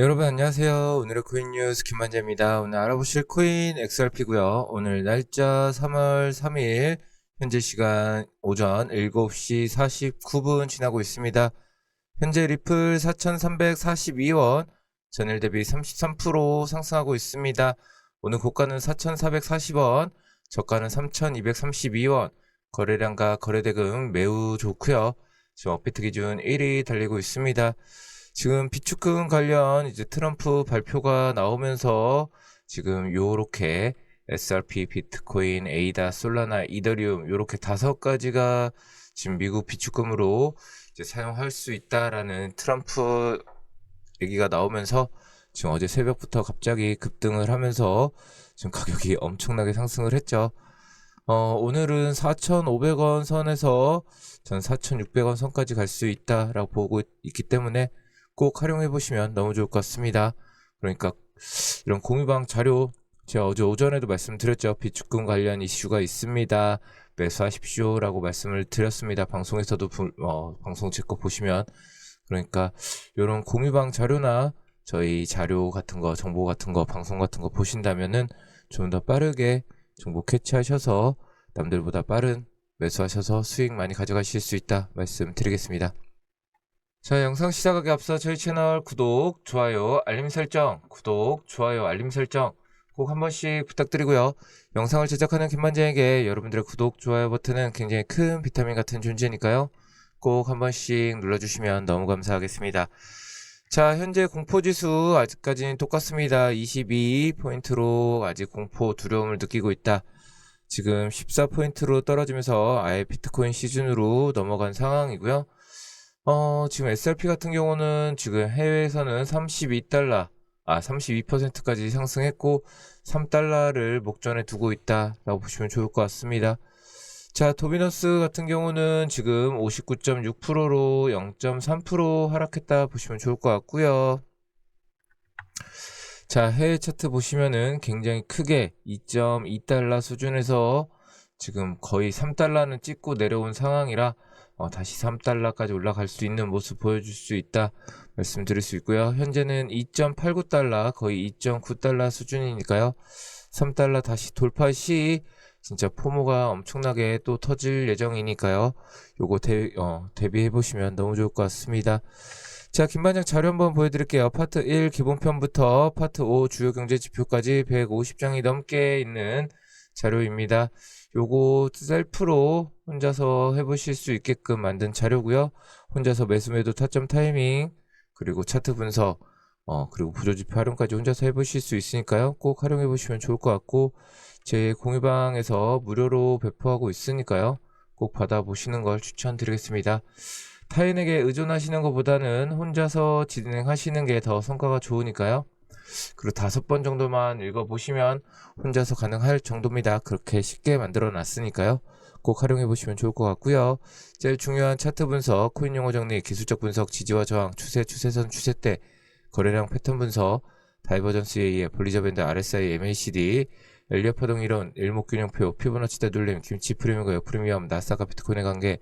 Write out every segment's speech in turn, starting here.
여러분 안녕하세요. 오늘의 코인 뉴스 김만재입니다. 오늘 알아보실 코인 XRP고요. 오늘 날짜 3월 3일 현재 시간 오전 7시 49분 지나고 있습니다. 현재 리플 4,342원, 전일 대비 33% 상승하고 있습니다. 오늘 고가는 4,440원, 저가는 3,232원, 거래량과 거래대금 매우 좋고요. 지금 업비트 기준 1위 달리고 있습니다. 지금 비축금 관련 이제 트럼프 발표가 나오면서 지금 요렇게 SRP, 비트코인, 에이다, 솔라나, 이더리움 요렇게 다섯 가지가 지금 미국 비축금으로 이제 사용할 수 있다라는 트럼프 얘기가 나오면서 지금 어제 새벽부터 갑자기 급등을 하면서 지금 가격이 엄청나게 상승을 했죠. 어, 오늘은 4,500원 선에서 전 4,600원 선까지 갈 수 있다라고 보고 있기 때문에 꼭 활용해 보시면 너무 좋을 것 같습니다. 그러니까 이런 공유방 자료 제가 어제 오전에도 말씀드렸죠. 비축금 관련 이슈가 있습니다. 매수하십시오라고 말씀을 드렸습니다. 방송에서도 부, 어, 방송 제 거 보시면 그러니까 이런 공유방 자료나 저희 자료 같은 거, 정보 같은 거, 방송 같은 거 보신다면은 좀 더 빠르게 정보 캐치하셔서 남들보다 빠른 매수하셔서 수익 많이 가져가실 수 있다 말씀드리겠습니다. 자, 영상 시작하기 앞서 저희 채널 구독, 좋아요, 알림 설정, 구독, 좋아요, 알림 설정 꼭 한 번씩 부탁드리고요. 영상을 제작하는 김만재에게 여러분들의 구독, 좋아요 버튼은 굉장히 큰 비타민 같은 존재니까요. 꼭 한 번씩 눌러주시면 너무 감사하겠습니다. 자, 현재 공포지수 아직까지는 똑같습니다. 22포인트로 아직 공포 두려움을 느끼고 있다. 지금 14포인트로 떨어지면서 아예 비트코인 시즌으로 넘어간 상황이고요. 어, 지금 SRP 같은 경우는 지금 해외에서는 32달러, 아, 32%까지 상승했고, 3달러를 목전에 두고 있다라고 보시면 좋을 것 같습니다. 자, 도비너스 같은 경우는 지금 59.6%로 0.3% 하락했다 보시면 좋을 것 같고요. 자, 해외 차트 보시면은 굉장히 크게 2.2달러 수준에서 지금 거의 3달러는 찍고 내려온 상황이라 어, 다시 3달러까지 올라갈 수 있는 모습 보여줄 수 있다 말씀드릴 수 있고요. 현재는 2.89달러 거의 2.9달러 수준이니까요. 3달러 다시 돌파 시 진짜 포모가 엄청나게 또 터질 예정이니까요. 요거 대, 어, 대비해 보시면 너무 좋을 것 같습니다. 자, 김반장 자료 한번 보여드릴게요. 파트 1 기본편부터 파트 5 주요 경제 지표까지 150장이 넘게 있는 자료입니다. 요거 셀프로 혼자서 해보실 수 있게끔 만든 자료고요. 혼자서 매수 매도 타점 타이밍 그리고 차트 분석 어 그리고 부조지표 활용까지 혼자서 해보실 수 있으니까요. 꼭 활용해 보시면 좋을 것 같고 제 공유방에서 무료로 배포하고 있으니까요. 꼭 받아보시는 걸 추천드리겠습니다. 타인에게 의존하시는 것보다는 혼자서 진행하시는 게 더 성과가 좋으니까요. 그리고 다섯 번 정도만 읽어보시면 혼자서 가능할 정도입니다. 그렇게 쉽게 만들어 놨으니까요. 꼭 활용해 보시면 좋을 것 같고요. 제일 중요한 차트 분석, 코인 용어 정리, 기술적 분석, 지지와 저항, 추세, 추세선, 추세대, 거래량 패턴 분석, 다이버전스 A의 볼리저 밴드 RSI, MACD, 엘리어 파동 이론, 일목균형표, 피보나치 되돌림, 김치 프리미엄과 역프리미엄, 나스닥과 비트코인의 관계,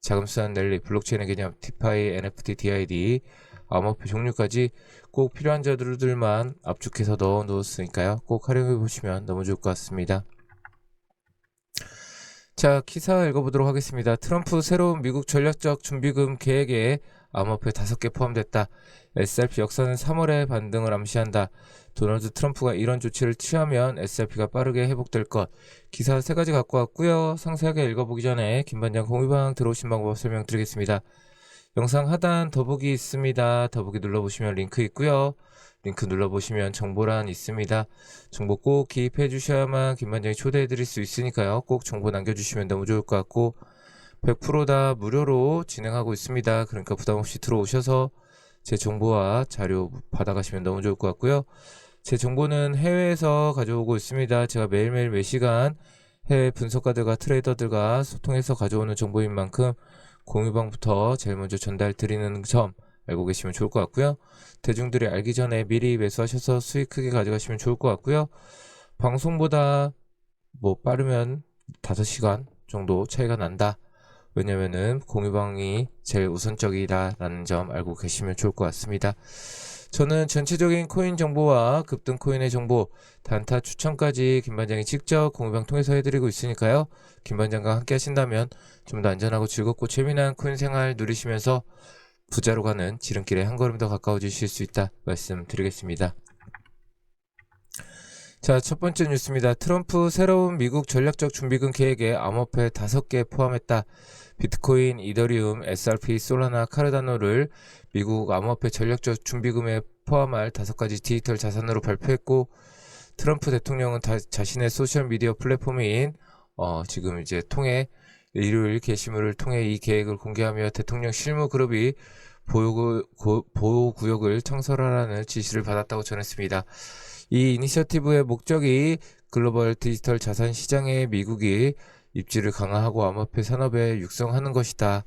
자금수단 랠리, 블록체인의 개념, 티파이, NFT, DID, 암호표 종류까지 꼭 필요한 자료들만 압축해서 넣어 놓았으니까요. 꼭 활용해 보시면 너무 좋을 것 같습니다. 자, 기사 읽어보도록 하겠습니다. 트럼프 새로운 미국 전략적 준비금 계획에 암호표 5개 포함됐다. SRP 역사는 3월에 반등을 암시한다. 도널드 트럼프가 이런 조치를 취하면 SRP가 빠르게 회복될 것. 기사 세 가지 갖고 왔고요. 상세하게 읽어보기 전에 김반장 공유방 들어오신 방법 설명드리겠습니다. 영상 하단 더보기 있습니다. 더보기 눌러보시면 링크 있고요. 링크 눌러보시면 정보란 있습니다. 정보 꼭 기입해 주셔야만 김반장이 초대해 드릴 수 있으니까요. 꼭 정보 남겨주시면 너무 좋을 것 같고 100%다 무료로 진행하고 있습니다. 그러니까 부담 없이 들어오셔서 제 정보와 자료 받아가시면 너무 좋을 것 같고요. 제 정보는 해외에서 가져오고 있습니다. 제가 매일매일 매시간 해외 분석가들과 트레이더들과 소통해서 가져오는 정보인 만큼 공유방부터 제일 먼저 전달 드리는 점 알고 계시면 좋을 것 같고요. 대중들이 알기 전에 미리 매수하셔서 수익 크게 가져가시면 좋을 것 같고요. 방송보다 뭐 빠르면 5시간 정도 차이가 난다. 왜냐면은 공유방이 제일 우선적이다라는 점 알고 계시면 좋을 것 같습니다. 저는 전체적인 코인 정보와 급등 코인의 정보, 단타 추천까지 김반장이 직접 공유방 통해서 해드리고 있으니까요. 김반장과 함께 하신다면 좀 더 안전하고 즐겁고 재미난 코인 생활 누리시면서 부자로 가는 지름길에 한 걸음 더 가까워지실 수 있다 말씀드리겠습니다. 자, 첫 번째 뉴스입니다. 트럼프 새로운 미국 전략적 준비금 계획에 암호화폐 5개 포함했다. 비트코인, 이더리움, SRP, 솔라나, 카르다노를 미국 암호화폐 전략적 준비금에 포함할 5가지 디지털 자산으로 발표했고 트럼프 대통령은 다, 자신의 소셜 미디어 플랫폼인 어, 지금 이제 통해 일요일 게시물을 통해 이 계획을 공개하며 대통령 실무 그룹이 보호구역을 청설하라는 지시를 받았다고 전했습니다. 이 이니셔티브의 목적이 글로벌 디지털 자산 시장에 미국이 입지를 강화하고 암호화폐 산업에 육성하는 것이다.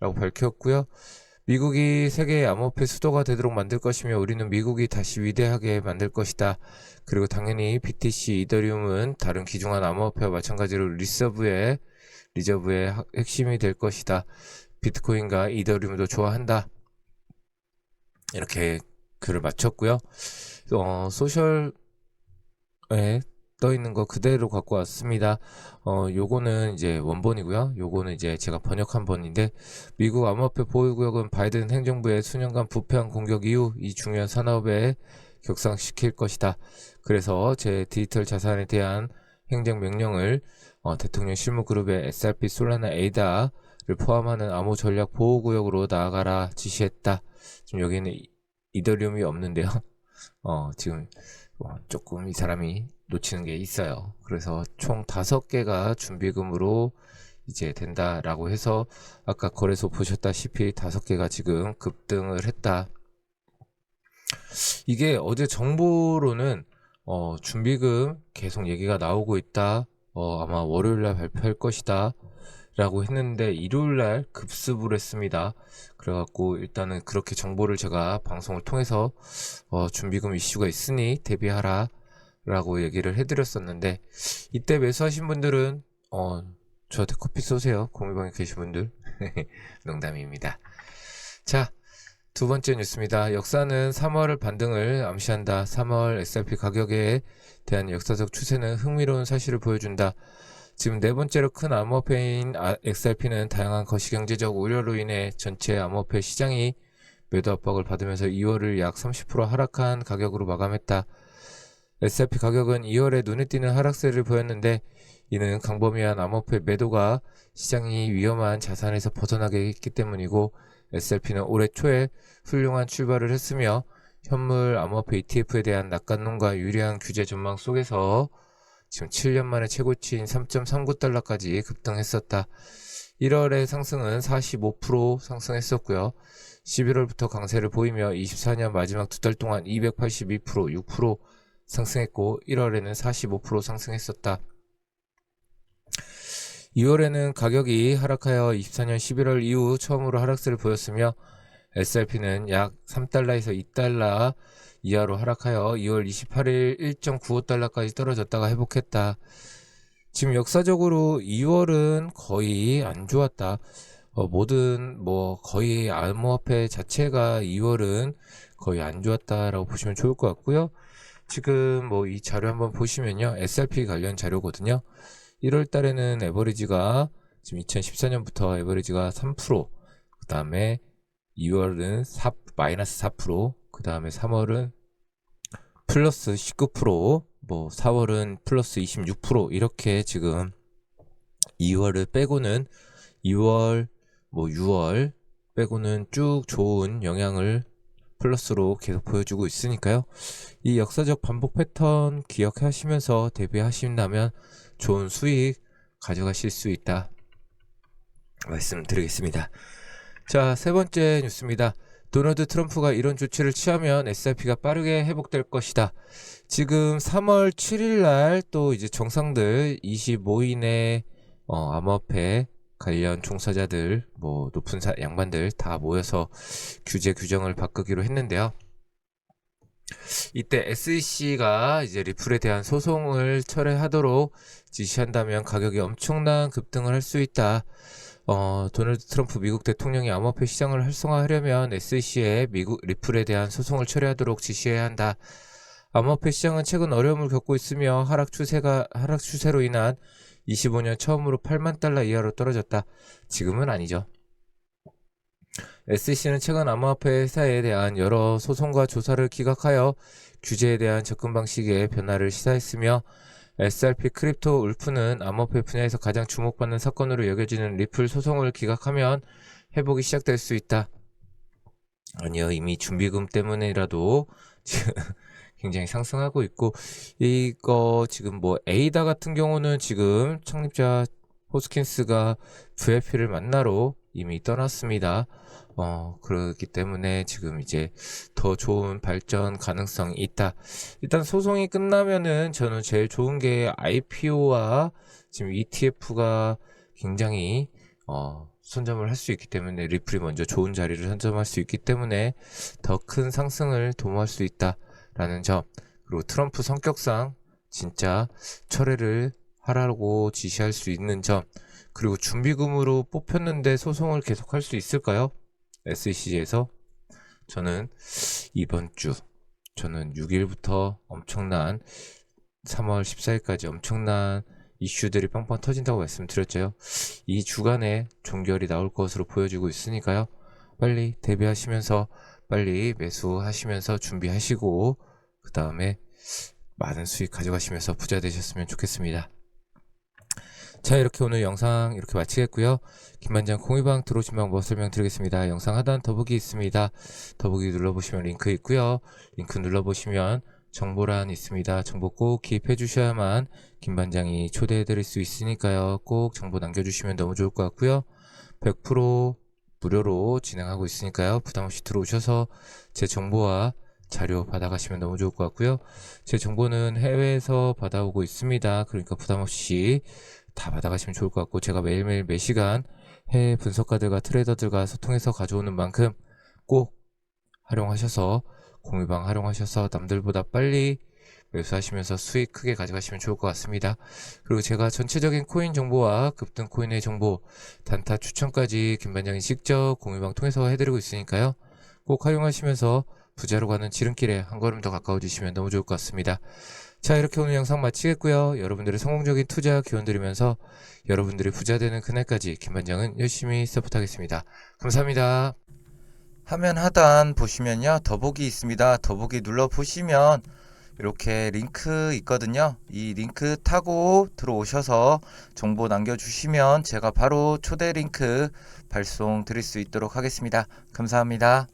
라고 밝혔고요. 미국이 세계의 암호화폐 수도가 되도록 만들 것이며 우리는 미국이 다시 위대하게 만들 것이다. 그리고 당연히 BTC, 이더리움은 다른 기중한 암호화폐와 마찬가지로 리서브의 리저브의 핵심이 될 것이다. 비트코인과 이더리움도 좋아한다. 이렇게 글을 마쳤고요. 어, 소셜에 떠 있는 거 그대로 갖고 왔습니다. 어, 요거는 이제 원본이고요. 요거는 이제 제가 번역한 번인데 미국 암호화폐 보유구역은 바이든 행정부의 수년간 부패한 공격 이후 이 중요한 산업에 격상시킬 것이다. 그래서 제 디지털 자산에 대한 행정 명령을 어, 대통령 실무 그룹의 SRP 솔라나 에이다를 포함하는 암호 전략 보호구역으로 나아가라 지시했다. 지금 여기는 이- 이더리움이 없는데요. 어, 지금 어, 조금 이 사람이 놓치는 게 있어요. 그래서 총 다섯 개가 준비금으로 이제 된다라고 해서 아까 거래소 보셨다시피 다섯 개가 지금 급등을 했다. 이게 어제 정보로는 어, 준비금 계속 얘기가 나오고 있다. 어, 아마 월요일 날 발표할 것이다. 라고 했는데 일요일 날 급습을 했습니다. 그래갖고 일단은 그렇게 정보를 제가 방송을 통해서 어, 준비금 이슈가 있으니 대비하라 라고 얘기를 해드렸었는데 이때 매수하신 분들은 어, 저한테 커피 쏘세요. 공유방에 계신 분들. 농담입니다. 자, 두 번째 뉴스입니다. 역사는 3월 반등을 암시한다. 3월 XRP 가격에 대한 역사적 추세는 흥미로운 사실을 보여준다. 지금 네 번째로 큰 암호화폐인 아- XRP는 다양한 거시경제적 우려로 인해 전체 암호화폐 시장이 매도 압박을 받으면서 2월을 약 30% 하락한 가격으로 마감했다. XRP 가격은 2월에 눈에 띄는 하락세를 보였는데 이는 강범위한 암호화폐 매도가 시장이 위험한 자산에서 벗어나게 했기 때문이고 SLP는 올해 초에 훌륭한 출발을 했으며 현물 암호화폐 ETF에 대한 낙관론과 유리한 규제 전망 속에서 지금 7년 만에 최고치인 3.39달러까지 급등했었다. 1월의 상승은 45% 상승했었고요. 11월부터 강세를 보이며 24년 마지막 두 달 동안 282% 6% 상승했고 1월에는 45% 상승했었다. 2월에는 가격이 하락하여 24년 11월 이후 처음으로 하락세를 보였으며 SRP는 약 3달러에서 2달러 이하로 하락하여 2월 28일 1.95달러까지 떨어졌다가 회복했다. 지금 역사적으로 2월은 거의 안 좋았다. 어, 모든 뭐 거의 암호화폐 자체가 2월은 거의 안 좋았다라고 보시면 좋을 것 같고요. 지금 뭐 이 자료 한번 보시면요. SRP 관련 자료거든요. 1월 달에는 에버리지가 지금 2014년부터 에버리지가 3%, 그 다음에 2월은 4, 마이너스 4%, 그 다음에 3월은 플러스 19%, 뭐 4월은 플러스 26% 이렇게 지금 2월을 빼고는 2월, 뭐 6월 빼고는 쭉 좋은 영향을 플러스로 계속 보여주고 있으니까요. 이 역사적 반복 패턴 기억하시면서 대비하신다면 좋은 수익 가져가실 수 있다. 말씀드리겠습니다. 자, 세 번째 뉴스입니다. 도널드 트럼프가 이런 조치를 취하면 SRP가 빠르게 회복될 것이다. 지금 3월 7일 날 또 이제 정상들 25인의 어, 암호화폐 관련 종사자들, 뭐 높은 사, 양반들 다 모여서 규제 규정을 바꾸기로 했는데요. 이때 SEC가 이제 리플에 대한 소송을 철회하도록 지시한다면 가격이 엄청난 급등을 할 수 있다. 어, 도널드 트럼프 미국 대통령이 암호화폐 시장을 활성화하려면 SEC에 미국 리플에 대한 소송을 처리하도록 지시해야 한다. 암호화폐 시장은 최근 어려움을 겪고 있으며 하락 추세가 하락 추세로 인한 25년 처음으로 8만 달러 이하로 떨어졌다. 지금은 아니죠. SEC는 최근 암호화폐 회사에 대한 여러 소송과 조사를 기각하여 규제에 대한 접근 방식의 변화를 시사했으며 SRP 크립토 울프는 암호화폐 분야에서 가장 주목받는 사건으로 여겨지는 리플 소송을 기각하면 회복이 시작될 수 있다. 아니요, 이미 준비금 때문에라도 굉장히 상승하고 있고 이거 지금 뭐 에이다 같은 경우는 지금 창립자 호스킨스가 VIP를 만나러 이미 떠났습니다. 어, 그렇기 때문에 지금 이제 더 좋은 발전 가능성이 있다. 일단 소송이 끝나면은 저는 제일 좋은 게 IPO와 지금 ETF가 굉장히 어, 선점을 할 수 있기 때문에 리플이 먼저 좋은 자리를 선점할 수 있기 때문에 더 큰 상승을 도모할 수 있다라는 점. 그리고 트럼프 성격상 진짜 철회를 하라고 지시할 수 있는 점. 그리고 준비금으로 뽑혔는데 소송을 계속할 수 있을까요? SEC에서 저는 이번 주 저는 6일부터 엄청난 3월 14일까지 엄청난 이슈들이 빵빵 터진다고 말씀드렸죠. 이 주간에 종결이 나올 것으로 보여지고 있으니까요. 빨리 대비하시면서 빨리 매수하시면서 준비하시고 그 다음에 많은 수익 가져가시면서 부자 되셨으면 좋겠습니다. 자 이렇게 오늘 영상 이렇게 마치겠고요. 김반장 공유방 들어오신 방법 설명드리겠습니다. 영상 하단 더보기 있습니다. 더보기 눌러보시면 링크 있고요. 링크 눌러보시면 정보란 있습니다. 정보 꼭 기입해 주셔야만 김반장이 초대해 드릴 수 있으니까요. 꼭 정보 남겨주시면 너무 좋을 것 같고요. 100% 무료로 진행하고 있으니까요. 부담 없이 들어오셔서 제 정보와 자료 받아가시면 너무 좋을 것 같고요. 제 정보는 해외에서 받아오고 있습니다. 그러니까 부담 없이 다 받아가시면 좋을 것 같고 제가 매일매일 매시간 해외 분석가들과 트레이더들과 소통해서 가져오는 만큼 꼭 활용하셔서 공유방 활용하셔서 남들보다 빨리 매수하시면서 수익 크게 가져가시면 좋을 것 같습니다. 그리고 제가 전체적인 코인 정보와 급등 코인의 정보, 단타 추천까지 김반장이 직접 공유방 통해서 해드리고 있으니까요. 꼭 활용하시면서 부자로 가는 지름길에 한 걸음 더 가까워지시면 너무 좋을 것 같습니다. 자, 이렇게 오늘 영상 마치겠고요. 여러분들의 성공적인 투자 기원 드리면서 여러분들이 부자 되는 그날까지 김반장은 열심히 서포트하겠습니다. 감사합니다. 화면 하단 보시면요. 더보기 있습니다. 더보기 눌러 보시면 이렇게 링크 있거든요. 이 링크 타고 들어오셔서 정보 남겨주시면 제가 바로 초대 링크 발송 드릴 수 있도록 하겠습니다. 감사합니다.